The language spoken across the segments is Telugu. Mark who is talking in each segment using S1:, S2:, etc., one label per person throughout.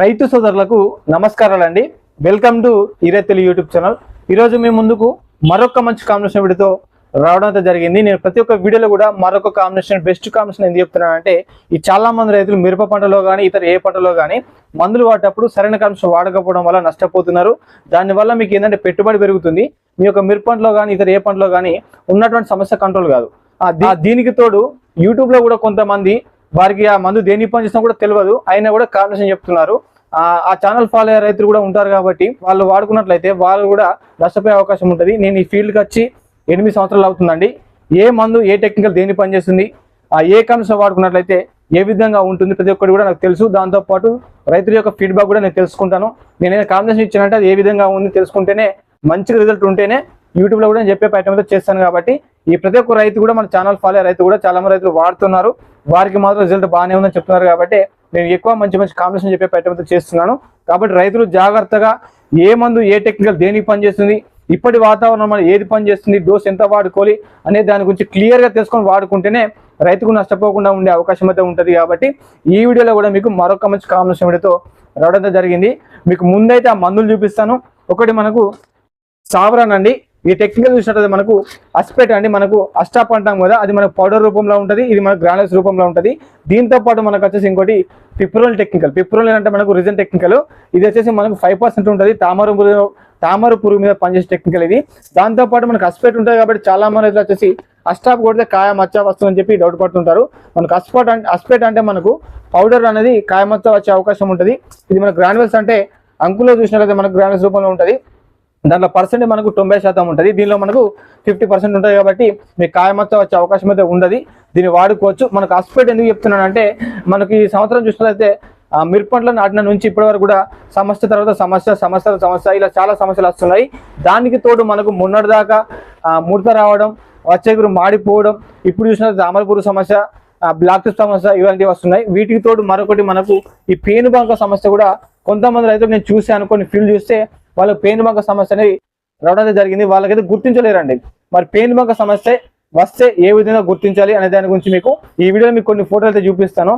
S1: రైతు సోదరులకు నమస్కారాలు అండి వెల్కమ్ టు ఈరెత్తెలి యూట్యూబ్ ఛానల్. ఈరోజు మీ ముందుకు మరొక మంచి కాంబినేషన్ వీడితో రావడం జరిగింది. నేను ప్రతి ఒక్క వీడియోలో కూడా మరొక కాంబినేషన్ బెస్ట్ కాంబినేషన్ ఎందుకు చెప్తున్నానంటే ఈ చాలా మంది రైతులు మిరప పంటలో కానీ ఇతర ఏ పంటలో కానీ మందులు వాడేటప్పుడు సరైన కాంబినేషన్ వాడకపోవడం వల్ల నష్టపోతున్నారు. దానివల్ల మీకు ఏంటంటే పెట్టుబడి పెరుగుతుంది. మీ యొక్క మిరప పంటలో కానీ ఇతర ఏ పంటలో కానీ ఉన్నటువంటి సమస్య కంట్రోల్ కాదు. దీనికి తోడు యూట్యూబ్లో కూడా కొంతమంది వారికి ఆ మందు దేని పని చేసినా కూడా తెలియదు. అయినా కూడా కాంబినేషన్ చెప్తున్నారు. ఆ ఛానల్ ఫాలో అయ్యే రైతులు కూడా ఉంటారు కాబట్టి వాళ్ళు వాడుకున్నట్లయితే వాళ్ళు కూడా నష్టపోయే అవకాశం ఉంటుంది. నేను ఈ ఫీల్డ్కి వచ్చి ఎనిమిది సంవత్సరాలు అవుతుందండి. ఏ మందు ఏ టెక్నికల్ దేని పనిచేస్తుంది ఆ ఏ కాంబినేషన్ వాడుకున్నట్లయితే ఏ విధంగా ఉంటుంది ప్రతి ఒక్కటి కూడా నాకు తెలుసు. దాంతోపాటు రైతుల యొక్క ఫీడ్బ్యాక్ కూడా నేను తెలుసుకుంటాను. నేను ఏదైనా కాంబినేషన్ ఇచ్చానంటే అది ఏ విధంగా ఉంది తెలుసుకుంటేనే మంచి రిజల్ట్ ఉంటేనే యూట్యూబ్లో కూడా నేను చెప్పే ప్రయత్నం అయితే చేస్తాను కాబట్టి ఈ ప్రతి ఒక్క రైతు కూడా మన ఛానల్ ఫాలో అయ్యే రైతు కూడా చాలా మంది రైతులు వాడుతున్నారు. వారికి మాత్రం రిజల్ట్ బాగానే ఉందని చెప్తున్నారు కాబట్టి నేను ఎక్కువ మంచి మంచి కాంబినేషన్ చెప్పే ప్రయత్నం చేస్తున్నాను. కాబట్టి రైతులు జాగ్రత్తగా ఏ మందు ఏ టెక్నికల్ దేనికి పనిచేస్తుంది ఇప్పటి వాతావరణం మన ఏది పనిచేస్తుంది డోస్ ఎంత వాడుకోవాలి అనే దాని గురించి క్లియర్గా తెలుసుకొని వాడుకుంటేనే రైతుకు నష్టపోకుండా ఉండే అవకాశం అయితే ఉంటుంది కాబట్టి ఈ వీడియోలో కూడా మీకు మరొక మంచి కాంబినేషన్ వీడియోతో రావడం జరిగింది. మీకు ముందైతే ఆ మందులు చూపిస్తాను. ఒకటి మనకు సావరాన్ అండి ఈ టెక్నికల్ చూసినట్లయితే మనకు అస్పెట్ అండి మనకు అస్టాప్ అంటాం కదా అది మనకు పౌడర్ రూపంలో ఉంటుంది ఇది మనకు గ్రానల్స్ రూపంలో ఉంటుంది. దీంతో పాటు మనకు వచ్చేసి ఇంకోటి పిప్రోల్ టెక్నికల్ పిప్రోల్ అంటే మనకు రిజన్ టెక్నికల్ ఇది వచ్చేసి మనకు ఫైవ్ పర్సెంట్ ఉంటుంది తామర పురుగు తామర పురుగు మీద పనిచేసే టెక్నికల్ ఇది. దాంతో పాటు మనకు అస్పెట్ ఉంటుంది కాబట్టి చాలా మంది వచ్చేసి అస్టాప్ కొడితే కాయ మచ్చ వస్తుందని చెప్పి డౌట్ పడుతుంటారు. మనకు అస్పట్ అంటే అస్పెట్ అంటే మనకు పౌడర్ అనేది కాయ మచ్చ వచ్చే అవకాశం ఉంటుంది. ఇది మన గ్రానువల్స్ అంటే అంకులో చూసినట్లయితే మనకు గ్రానువల్స్ రూపంలో ఉంటుంది. దాంట్లో పర్సెంట్ మనకు తొంభై శాతం ఉంటుంది. దీనిలో మనకు ఫిఫ్టీ పర్సెంట్ ఉంటుంది కాబట్టి మీకు కాయమత్త వచ్చే అవకాశం అయితే ఉండదు. దీన్ని వాడుకోవచ్చు. మనకు అస్పెట్ ఎందుకు చెప్తున్నానంటే మనకి ఈ సంవత్సరం చూసినట్లయితే ఆ నాటిన నుంచి ఇప్పటి వరకు కూడా సమస్య తర్వాత సమస్య సమస్య సమస్య ఇలా చాలా సమస్యలు వస్తున్నాయి. దానికి తోడు మనకు మొన్నటిదాకా దాకా ముడత రావడం వచ్చే గురు మాడిపోవడం ఇప్పుడు చూసిన తామరపురు సమస్య బ్లాక్ సమస్య ఇలాంటివి వస్తున్నాయి. వీటికి తోడు మరొకటి మనకు ఈ పేను బంక సమస్య కూడా కొంతమంది రైతులు నేను చూశాను. కొన్ని ఫీల్ చూస్తే వాళ్ళకి పేను బంక సమస్య అనేది రావడం జరిగింది. వాళ్ళకైతే గుర్తించలేరండి. మరి పేను బంక సమస్య వస్తే ఏ విధంగా గుర్తించాలి అనే దాని గురించి మీకు ఈ వీడియోలో మీకు కొన్ని ఫోటోలు అయితే చూపిస్తాను.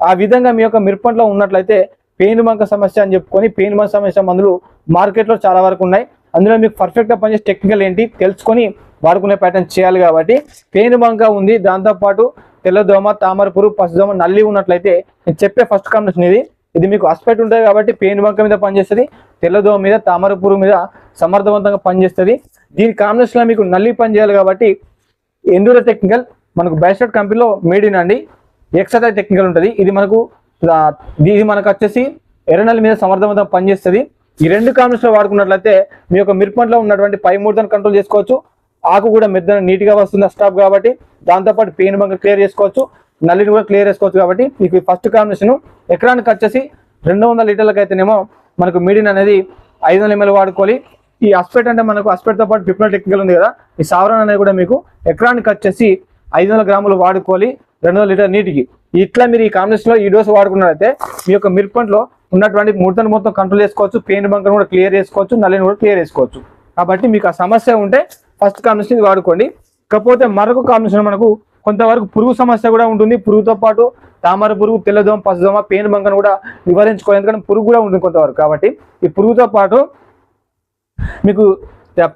S1: ఆ విధంగా మీ యొక్క మిరపంట్లో ఉన్నట్లయితే పేను బంక సమస్య అని చెప్పుకొని పేను బంక సమస్య మందులు మార్కెట్లో చాలా వరకు ఉన్నాయి. అందులో మీకు పర్ఫెక్ట్గా పనిచేసే టెక్నికల్ ఏంటి తెలుసుకొని వాడుకునే ప్యాటర్న్ చేయాలి కాబట్టి పేను బంక ఉంది. దాంతోపాటు తెల్లదోమ తామర పసుదోమ నల్లి ఉన్నట్లయితే నేను చెప్పే ఫస్ట్ కాంబినేషన్ ఇది. ఇది మీకు అస్పెక్ట్ ఉంటుంది కాబట్టి పేను బంక మీద పనిచేస్తుంది తెల్లదో మీద తామర పురుగు మీద సమర్థవంతంగా పనిచేస్తుంది. దీని కాంబినేషన్లో మీకు నల్లి పని చేయాలి కాబట్టి ఎండూరో టెక్నికల్ మనకు బైస్టెట్ కంపెనీలో మేడ్ ఇన్ అండి. ఎక్సటై టెక్నికల్ ఉంటుంది. ఇది మనకు ఇది మనకు వచ్చేసి ఎర్రనల్లి మీద సమర్థవంతంగా పనిచేస్తుంది. ఈ రెండు కాంబినేషన్లో వాడుకున్నట్లయితే మీ యొక్క మిరపంట్లో ఉన్నటువంటి పై ముడతను కంట్రోల్ చేసుకోవచ్చు. ఆకు కూడా మెద్దన నీట్గా వస్తుంది స్టాప్ కాబట్టి దాంతోపాటు పెయిన్ బంక క్లియర్ చేసుకోవచ్చు. నల్లిని కూడా క్లియర్ చేసుకోవచ్చు కాబట్టి మీకు ఫస్ట్ కాంబినేషన్ ఎకరానికి వచ్చేసి రెండు వందల లీటర్లకు అయితేనేమో మనకు మీడియం అనేది ఐదు వందల ఎంఎల్ వాడుకోవాలి. ఈ అస్పెట్ అంటే మనకు అస్పెట్తో పాటు పిప్నల్ టెక్నికల్ ఉంది కదా ఈ సావరన్ అనేది కూడా మీకు ఎకరానికి వచ్చేసి ఐదు వందల గ్రాములు వాడుకోవాలి రెండు వందల లీటర్ నీటికి. ఇట్లా మీరు ఈ కాంబినేషన్లో ఈ డోస్ వాడుకున్నట్లయితే మీ యొక్క మిరపంట్లో ఉన్నటువంటి ముడతను మొత్తం కంట్రోల్ చేసుకోవచ్చు పెయిన్ బంకను కూడా క్లియర్ చేసుకోవచ్చు నల్లిని కూడా క్లియర్ చేసుకోవచ్చు. కాబట్టి మీకు ఆ సమస్య ఉంటే ఫస్ట్ కాంబినేషన్ ఇది వాడుకోండి. కాకపోతే మరొక కాంబినేషన్ మనకు కొంతవరకు పురుగు సమస్య కూడా ఉంటుంది. పురుగుతో పాటు తామర పురుగు తెల్లదోమ పసుదోమ పేను బంకను కూడా నివారించుకోవాలి. ఎందుకంటే పురుగు కూడా ఉంటుంది కొంతవరకు. కాబట్టి ఈ పురుగుతో పాటు మీకు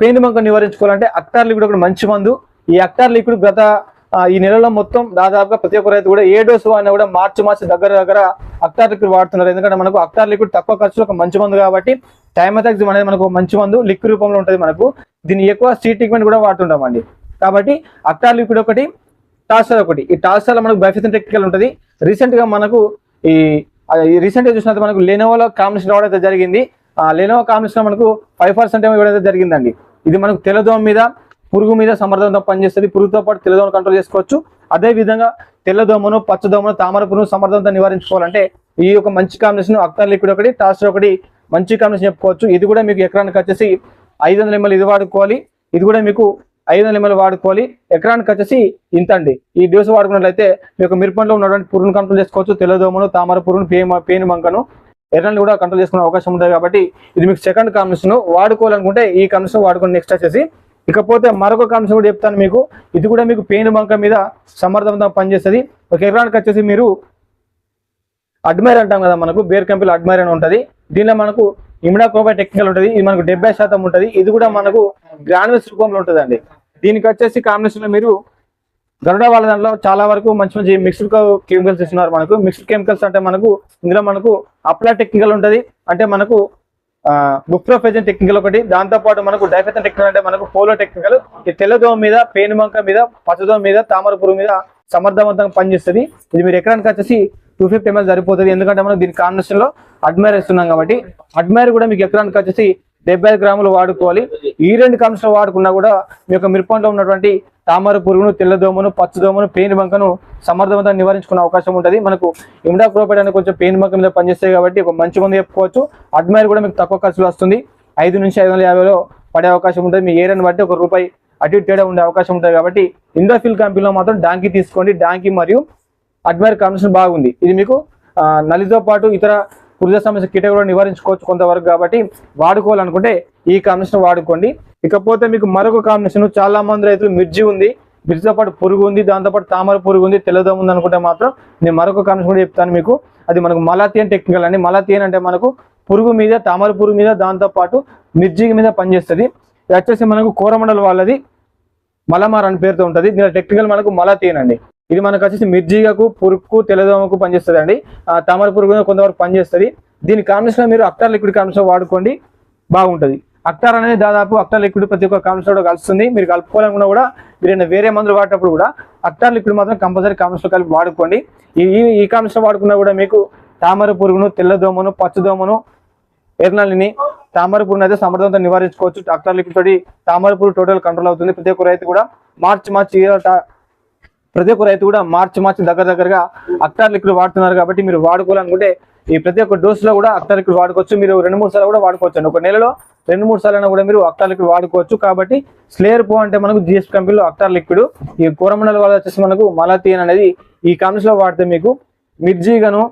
S1: పేను బంకను నివారించుకోవాలంటే అక్టార్ లిక్విడ్ ఒకటి మంచి మందు. ఈ అక్టార్ లిక్విడ్ గత ఈ నెలలో మొత్తం దాదాపుగా ప్రతి ఒక్క రైతు కూడా ఏ డోసు అయినా కూడా మార్చి మార్చి దగ్గర దగ్గర అక్టార్ లిక్విడ్ వాడుతున్నారు. ఎందుకంటే మనకు అక్టార్ లిక్విడ్ తక్కువ ఖర్చులో ఒక మంచి మందు కాబట్టి టైమథాక్సిమ్ అనేది మనకు మంచి మందు లిక్విడ్ రూపంలో ఉంటుంది మనకు. దీన్ని ఎక్కువ సీ ట్రీట్మెంట్ కూడా వాడుతుంటామండి. కాబట్టి అక్టార్ లిక్విడ్ ఒకటి టాస్టర్ ఒకటి. ఈ టాస్టర్ మనకు బైఫిసన్ టెక్నికల్ ఉంటుంది. రీసెంట్గా మనకు ఈ రీసెంట్గా చూసినట్టు మనకు లెనోవోలో కాంబినేషన్ రావడం అయితే జరిగింది. ఆ లెనోవో కాంబినేషన్ మనకు ఫైవ్ పర్సెంట్ ఏమో ఇవ్వడం అయితే జరిగిందండి. ఇది మనకు తెల్లదోమ మీద పురుగు మీద సమర్థవంతంగా పనిచేస్తుంది. పురుగుతో పాటు తెల్లదోమను కంట్రోల్ చేసుకోవచ్చు. అదే విధంగా తెల్లదోమను పచ్చదోమను తామర పురుగును సమర్థవంతంగా నివారించుకోవాలంటే ఈ యొక్క మంచి కాంబినేషన్ అక్టర్ లిక్విడ్ ఒకటి టాస్టర్ ఒకటి మంచి కాంబినేషన్ చెప్పుకోవచ్చు. ఇది కూడా మీకు ఎకరానికి వచ్చేసి ఐదు వందల ఎంఎల్ ఇది వాడుకోవాలి. ఇది కూడా మీకు ఐదు వందల ఎంఎల్ వాడుకోవాలి. ఎకరానికి వచ్చేసి ఇంత అండి ఈ డ్యూస్ వాడుకున్నట్లయితే మీకు మిరపంలో ఉన్నటువంటి పురుగును కంట్రోల్ చేసుకోవచ్చు. తెల్లదోమను తామర పురుగును పేను పేను మంకను ఎర్రని కూడా కంట్రోల్ చేసుకునే అవకాశం ఉంటుంది కాబట్టి ఇది మీకు సెకండ్ కాంబినేషన్ వాడుకోవాలనుకుంటే ఈ కాంబినేషన్ వాడుకుని నెక్స్ట్ వచ్చేసి ఇకపోతే మరొక కాంబినేషన్ కూడా చెప్తాను మీకు. ఇది కూడా మీకు పేను బంక మీద సమర్థవంతంగా పనిచేస్తుంది. ఒక ఎకరానికి వచ్చేసి మీరు అడ్మైర్ అంటాం కదా మనకు బేర్ కంపెనీలో అడ్మైర్ అని ఉంటుంది. దీనిలో మనకు ఇమిడా కోబా టెక్నికల్ ఉంటుంది. ఇది మనకు డెబ్బై శాతం ఉంటుంది. ఇది కూడా మనకు గ్రాన్యుల్స్ రూపంలో ఉంటుందండి. దీనికి వచ్చేసి కాంబినేషన్ మీరు గరుడ వాళ్ళ దాంట్లో చాలా వరకు మంచి మంచి మిక్స్డ్ కెమికల్స్ ఇస్తున్నారు మనకు. మిక్స్డ్ కెమికల్స్ అంటే మనకు ఇందులో మనకు అప్లా టెక్నికల్ ఉంటుంది. అంటే మనకు బుక్రోఫెజన్ టెక్నికల్ ఒకటి. దాంతో పాటు మనకు డైఫెజన్ టెక్నికల్ అంటే మనకు పోలో టెక్నికల్ ఈ తెల్లదోమ మీద పేనుబంక మీద పచ్చదోమ మీద తామర పురుగు మీద సమర్థవంతంగా పనిచేస్తుంది. ఇది మీరు ఎకరానికి వచ్చేసి టూ ఫిఫ్టీ ఎంఎల్ సరిపోతుంది. ఎందుకంటే మనం దీని కాంబినేషన్లో అడ్మైర్ ఇస్తున్నాం కాబట్టి అడ్మైర్ కూడా మీకు ఎకరానికి వచ్చేసి డెబ్బై ఐదు గ్రాములు వాడుకోవాలి. ఈ రెండు కాంబినేషన్ వాడుకున్నా కూడా మీ యొక్క మిరపంలో ఉన్నటువంటి తామర పురుగును తెల్లదోమను పచ్చదోమను పెయిన్ బంకను సమర్థవంతంగా నివారించుకునే అవకాశం ఉంటుంది. మనకు ఇమిడాక్రోపైడ్ అనేది కొంచెం పెయిన్ బంక మీద పనిచేస్తాయి కాబట్టి ఒక మంచి మంది చెప్పుకోవచ్చు. అడ్మైర్ కూడా మీకు తక్కువ ఖర్చులు వస్తుంది. ఐదు నుంచి ఐదు వందల యాభైలో పడే అవకాశం ఉంటుంది. మీ ఏరియాని బట్టి ఒక రూపాయి అటు తేడా ఉండే అవకాశం ఉంటుంది కాబట్టి ఇండోఫిల్ కంపెనీలో మాత్రం డాంకీ తీసుకోండి. డాంకీ మరియు అడ్మైర్ కాంబినేషన్ బాగుంది. ఇది మీకు నలితో పాటు ఇతర పురుష సమస్య కిట కూడా నివారించుకోవచ్చు కొంతవరకు కాబట్టి వాడుకోవాలనుకుంటే ఈ కాంబినేషన్ వాడుకోండి. ఇకపోతే మీకు మరొక కాంబినేషన్ చాలా మంది రైతులు మిర్చి ఉంది మిర్చితో పాటు పురుగు ఉంది దాంతోపాటు తామర పురుగు ఉంది తెల్లదోమ ఉంది అనుకుంటే మాత్రం నేను మరొక కాంబినేషన్ కూడా చెప్తాను మీకు. అది మనకు మలాతియన్ టెక్నికల్ అండి. మలాతియన్ అంటే మనకు పురుగు మీద తామర పురుగు మీద దాంతోపాటు మిర్చి మీద పనిచేస్తుంది. ఇది వచ్చేసి మనకు కోరమండల వాళ్ళది మలమార్ అని పేరుతో ఉంటుంది. దీని టెక్నికల్ మనకు మలాతియన్ అండి. ఇది మనకు వచ్చేసి మిర్జీగకు పురుగుకు తెల్లదోమకు పనిచేస్తుంది అండి ఆ తామర పురుగు కొంతవరకు పనిచేస్తుంది. దీని కాంబినేషన్ మీరు అక్టర్ లిక్విడ్ కాంబినేషన్ వాడుకోండి బాగుంటుంది. అక్టార్ అనేది దాదాపు అక్టార్ లిక్విడ్ ప్రతి ఒక్క కాంబినేషన్ కూడా కలుస్తుంది. మీరు కలుపుకోవాలనుకున్నా కూడా మీరు వేరే మందులు వాడేటప్పుడు కూడా అక్టార్ లిక్విడ్ మాత్రం కంపల్సరీ కాంబినేషన్ కలిపి వాడుకోండి. ఈ ఈ- కాంబినేషన్ వాడుకున్నా కూడా మీకు తామర పురుగును తెల్లదోమను పచ్చదోమను ఎర్నల్ని తామర పురుగును అయితే సమర్థంతో నివారించుకోవచ్చు. డాక్టర్ లిక్విడ్ తోటి తామర పురుగు టోటల్ కంట్రోల్ అవుతుంది. ప్రతి ఒక్క రైతు కూడా మార్చి మార్చి ప్రతి ఒక్క రైతు కూడా మార్చి మార్చి దగ్గర దగ్గరగా అక్టార్ లిక్విడ్ వాడుతున్నారు కాబట్టి మీరు వాడుకోవాలనుకుంటే ఈ ప్రతి ఒక్క డోస్లో కూడా అక్టార్ లిక్విడ్ వాడుకోవచ్చు. మీరు రెండు మూడు సార్లు కూడా వాడుకోవచ్చు ఒక నెలలో రెండు మూడు సార్లు కూడా మీరు అక్టార్ లిక్విడ్ వాడుకోవచ్చు. కాబట్టి స్లేయర్ పో అంటే మనకు జిఎస్ కంపెనీలో అక్టార్ లిక్విడ్. ఈ కోరమండల వల్ల వచ్చేసి మనకు మలాతీయన్ అనేది ఈ కాంబినేషన్లో వాడితే మీకు మిర్జీగను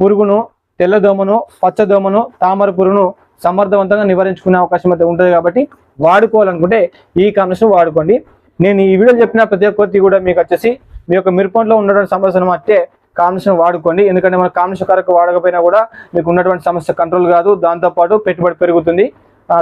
S1: పురుగును తెల్లదోమను పచ్చదోమను తామర పురుగును సమర్థవంతంగా నివారించుకునే అవకాశం అయితే ఉంటుంది కాబట్టి వాడుకోవాలనుకుంటే ఈ కాంబినేషన్ వాడుకోండి. నేను ఈ వీడియో చెప్పిన ప్రతి ఒక్కరికి కూడా మీకు వచ్చేసి మీ యొక్క మిరపంలో ఉన్నటువంటి సమస్యను అంటే కాంబినేషన్ వాడుకోండి. ఎందుకంటే మన కాంబినేషన్ కరెక్ట్ వాడకపోయినా కూడా మీకు ఉన్నటువంటి సమస్య కంట్రోల్ కాదు. దాంతోపాటు పెట్టుబడి పెరుగుతుంది.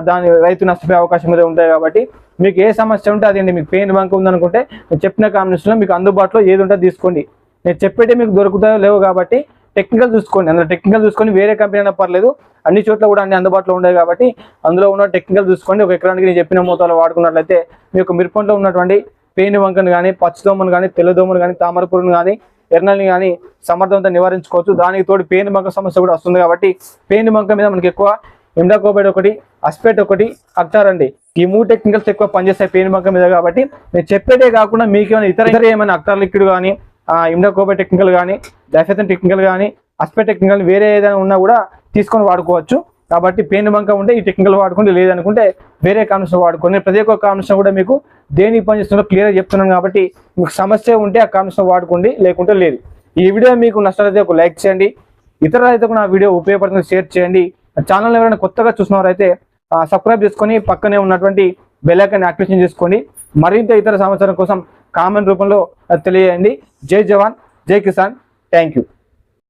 S1: దాని రైతు నష్టపోయే అవకాశం అయితే ఉంటాయి కాబట్టి మీకు ఏ సమస్య ఉంటే అదేంటి మీకు పెయిన్ బంక్ ఉందనుకుంటే నేను చెప్పిన కాంబినేషన్లో మీకు అందుబాటులో ఏది ఉంటే తీసుకోండి. నేను చెప్పేటే మీకు దొరుకుతాయో లేవు కాబట్టి టెక్నికల్ చూసుకోండి. అందులో టెక్నికల్ చూసుకొని వేరే కంపెనీ అయినా పర్లేదు. అన్ని చోట్ల కూడా అన్ని అందుబాటులో ఉండేవి కాబట్టి అందులో ఉన్న టెక్నికల్ చూసుకోండి. ఒక ఎకరానికి నేను చెప్పిన మోతాలో వాడుకున్నట్లయితే మీ యొక్క మిరపంలో ఉన్నటువంటి పెయిన్ వంకను కానీ పచ్చదోమను కానీ తెల్లదోమను కానీ తామర పురుగును కానీ ఎర్నల్ని కానీ సమర్థవంతంగా నివారించుకోవచ్చు. దానికి తోడు పేను బంక సమస్య కూడా వస్తుంది కాబట్టి పెయిన్ బంక మీద మనకి ఎక్కువ ఇండాకోబైడ్ ఒకటి అస్పేట్ ఒకటి అక్టార్ అండి. ఈ మూడు టెక్నికల్స్ ఎక్కువ పనిచేస్తాయి పెయిన్ బంక మీద కాబట్టి నేను చెప్పేదే కాకుండా మీకు ఏమైనా ఇతర ఇతర ఏమైనా అక్టార్ లిక్విడ్ కానీ ఇండాకోబైడ్ టెక్నికల్ కానీ డైఫెథన్ టెక్నికల్ కానీ అస్పేట్ టెక్నికల్ వేరే ఏదైనా ఉన్నా కూడా తీసుకొని వాడుకోవచ్చు. కాబట్టి పెయిన్ బంక ఉంటే ఈ టెక్నికల్ వాడుకుంటే లేదనుకుంటే వేరే కాంబినేషన్ వాడుకోండి. ప్రతి ఒక్క కాంబినేషన్ కూడా మీకు దేనికి పనిచేస్తుందో క్లియర్గా చెప్తున్నాను కాబట్టి మీకు సమస్య ఉంటే ఆ కాంబినేషన్ వాడుకోండి లేకుంటే లేదు. ఈ వీడియో మీకు నచ్చినట్లయితే ఒక లైక్ చేయండి. ఇతర రైతుకు నా వీడియో ఉపయోగపడుతుంది షేర్ చేయండి. ఛానల్ ఎవరైనా కొత్తగా చూసినవారైతే సబ్స్క్రైబ్ చేసుకొని పక్కనే ఉన్నటువంటి బెల్ యాక్టివేషన్ చేసుకోండి. మరింత ఇతర సమాచారం కోసం కామెంట్ రూపంలో తెలియజేయండి. జై జవాన్ జై కిసాన్. Thank you.